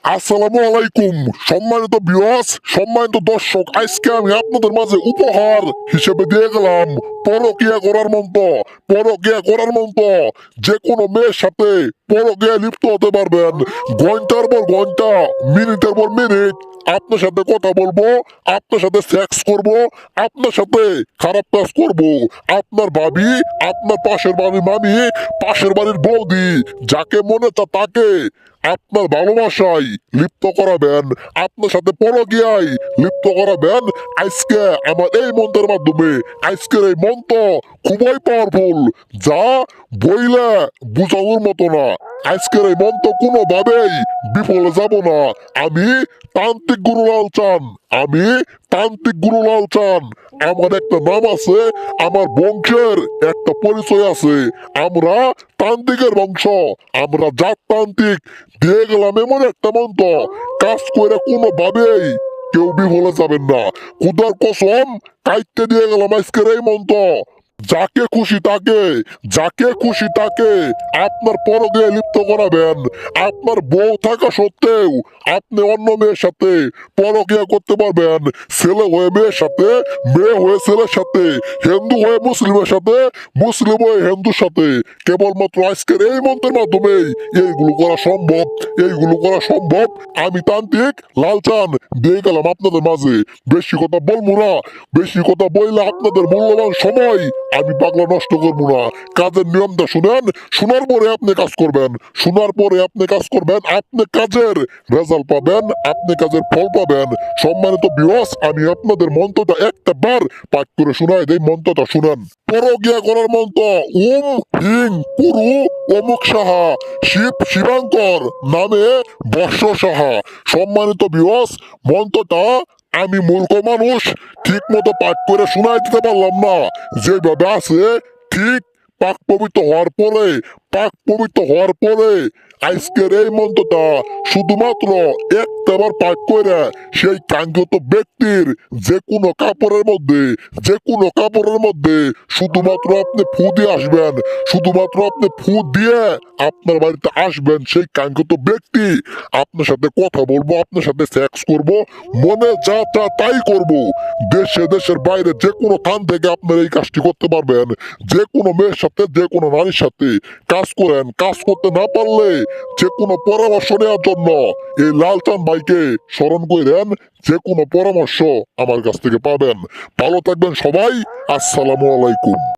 আসসালামু আলাইকুম। সম্মানিত বিয়স সম্মানিত দর্শক, আজকে আমি আপনাদের মাঝে উপহার হিসেবে দিয়ে গেলাম পরকিয়া করার মন্ত্র। পরকিয়া করার মন্ত্র যে কোনো মেয়ের সাথে পরকিয়া লিপ্ত হতে পারবেন। ঘণ্টার পর ঘণ্টা, মিনিটের পর মিনিট আপনার সাথে কথা বলব, আপনার সাথে সেক্স করব, আপনার সাথে খারাপ কাজ করব। আপনার ভাবি, আপনার পাশের বাড়ির মামি, পাশের বাড়ির বৌদি, যাকে মনে তা তাকে আপনার ভালোবাসায় লিপ্ত করাবেন, আপনার সাথে পরকিয়ায় লিপ্ত করাবেন। আজকে আমার এই মন্ত্রের মাধ্যমে, আজকের এই মন্ত্র খুবই পাওয়ারফুল যা বইলে বুঝানোর মতো না। আজকের এই মন্ত্র কোনোভাবেই বিফলে যাব না। আমি তান্ত্রিক গুরুলাল চান। আমি তান্ত্রিক গুরুলাল চান। আমার একটা নাম আছে, আমার বংশের একটা পরিচয় আছে। আমরা তান্ত্রিকের বংশ, আমরা জাত তান্ত্রিক। দিয়ে গেলাম এমন একটা মন্ত্র। কাজ করে কোনোভাবেই কেউ বিফলে যাবেন না। খুদার কসম কাইতে দিয়ে গেলাম আজকের এই মন্ত্র। যাকে খুশি তাকে, যাকে খুশি তাকে আপনার পরগে লিপ্ত করাবেন। আপনার বউ থাকা সত্ত্বেও আপনি অন্য মেয়ের সাথে পরকিয়া করতে পারবেন। ছেলে হয়ে মেয়ের সাথে, মেয়ে হয়ে ছেলের সাথে, হিন্দু হয়ে মুসলিমের সাথে, মুসলিম হয়ে হিন্দুর সাথে। কেবলমাত্র আজকের এই মন্ত্রের মাধ্যমেই এইগুলো করা সম্ভব, এইগুলো করা সম্ভব। আমি তান্ত্রিক, লালচান, দিয়ে গেলাম আপনাদের মাঝে। বেশি কথা বলব না, বেশি কথা বললে আপনাদের মূল্যবান সময় আমি পাগলা নষ্ট করব না। কাজের নিয়মটা শুনেন, শোনার পরে আপনি কাজ করবেন। শোনার পরে আপনি কাজ করবেন, আপনি কাজের রেজাল্ট পাবেন, আপনি কাজের ফল পাবেন। সম্মানিত বিওয়াস আমি আপনাদের মন্ত্রটা একটা বার পাঠ করে শোনাই দেই, মন্ত্রটা শুনেন। পরগিয়া করার মন্ত্র ওম হিং পুরু অমুক সাহা, শিব শিবাঙ্কর নামে বর্ষ সাহা। সম্মানিত বিওয়াস মন্ত্রটা আমি মূর্খ মানুষ ঠিক মতো পাঠ করে শোনাই দিতে পারলাম না। যেভাবে আছে, ঠিক পাক পবিত্র হওয়ার পরে পাক পবিত্র হওয়ার পরে আজকের এই মন্ত্রটা শুধুমাত্র একটাবার পাঠ করে সেই কাঙ্ক্ষিত ব্যক্তির যে কোনো কাপড়ের মধ্যে যে কোনো কাপড়ের মধ্যে শুধুমাত্র আপনি ফু দিয়ে আসবেন, শুধুমাত্র আপনি ফু দিয়ে আপনার বাড়িতে আসবেন সেই কাঙ্ক্ষিত ব্যক্তি আপনার সাথে কথা বলব, আপনার সাথে সেক্স করব, মনে যা তা তাই করব। দেশে, দেশের বাইরে যে কোনো খান থেকে আপনার এই কাজটি করতে পারবেন। যে কোনো মেয়ের সাথে যে কোনো নারীর সাথে। কাজ করেন, কাজ করতে না পারলে যে কোনো পরামর্শ নেওয়ার জন্য এই লালচান ভাইকে স্মরণ করেন যে কোনো পরামর্শ আমার কাছ থেকে পাবেন। ভালো থাকবেন সবাই, আসসালামু আলাইকুম।